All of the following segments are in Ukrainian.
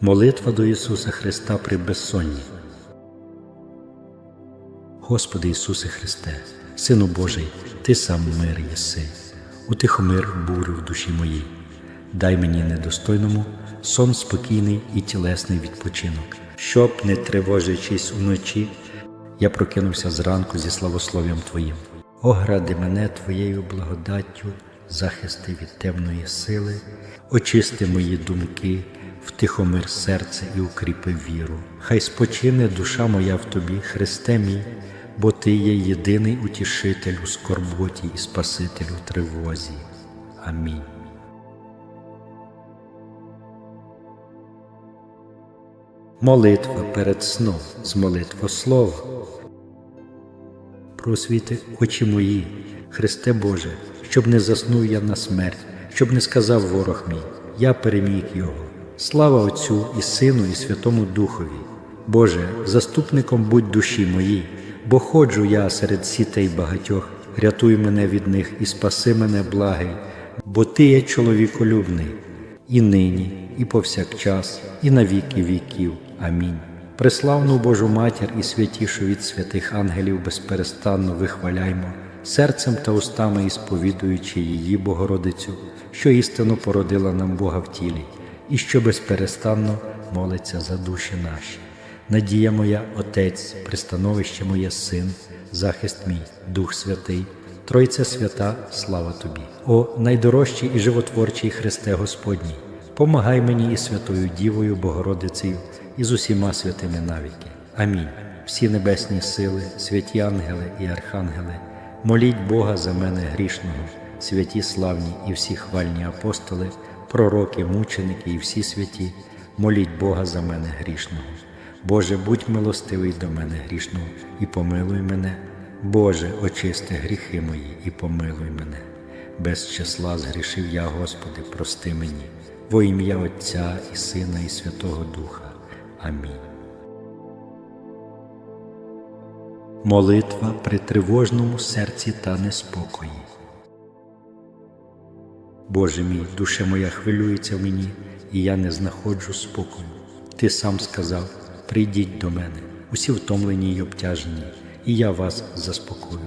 Молитва до Ісуса Христа при безсонні. Господи Ісусе Христе, Сину Божий, Ти сам мир єси, утихомир бурю в душі моїй. Дай мені недостойному сон спокійний і тілесний відпочинок, щоб, не тривожачись уночі, я прокинувся зранку зі славослов'ям Твоїм. Огради мене Твоєю благодаттю, захисти від темної сили, очисти мої думки, втихомир серце і укріпи віру. Хай спочине душа моя в Тобі, Христе мій, бо Ти є єдиний утішитель у скорботі і Спаситель у тривозі. Амінь. Молитва перед сном з молитвослова. Просвіти очі мої, Христе Боже, щоб не заснув я на смерть, щоб не сказав ворог мій, я переміг його. Слава Отцю і Сину, і Святому Духові. Боже, заступником будь душі моїй, бо ходжу я серед сітей багатьох, рятуй мене від них і спаси мене, благий, бо Ти є чоловіколюбний, і нині, і повсякчас, і на віки віків. Амінь. Преславну Божу Матір і святішу від святих ангелів безперестанно вихваляймо, серцем та устами і сповідуючи її Богородицю, що істинно породила нам Бога в тілі, і що безперестанно молиться за душі наші. Надія моя, Отець, пристановище моє Син, захист мій, Дух Святий, Тройця свята, слава Тобі. О найдорожчий і животворчий Христе Господній, помагай мені і Святою Дівою Богородицею і з усіма святими навіки. Амінь. Всі небесні сили, святі ангели і архангели, моліть Бога за мене грішного, святі славні і всі хвальні апостоли, пророки, мученики і всі святі, моліть Бога за мене грішного. Боже, будь милостивий до мене грішного і помилуй мене. Боже, очисти гріхи мої і помилуй мене. Без числа згрішив я, Господи, прости мені, во ім'я Отця і Сина, і Святого Духа. Амінь. Молитва при тривожному серці та неспокої. Боже мій, душа моя хвилюється в мені, і я не знаходжу спокою. Ти сам сказав: прийдіть до мене, усі втомлені й обтяжені, і я вас заспокою.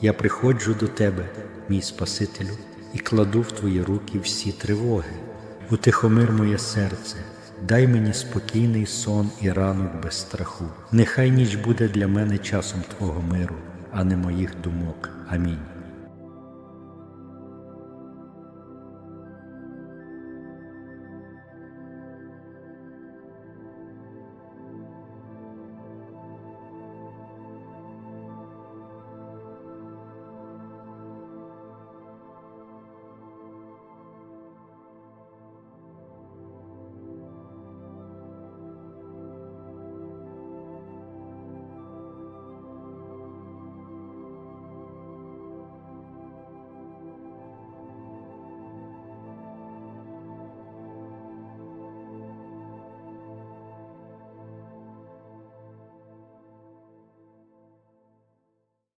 Я приходжу до тебе, мій Спасителю, і кладу в твої руки всі тривоги. Утихомир моє серце, дай мені спокійний сон і ранок без страху. Нехай ніч буде для мене часом Твого миру, а не моїх думок. Амінь.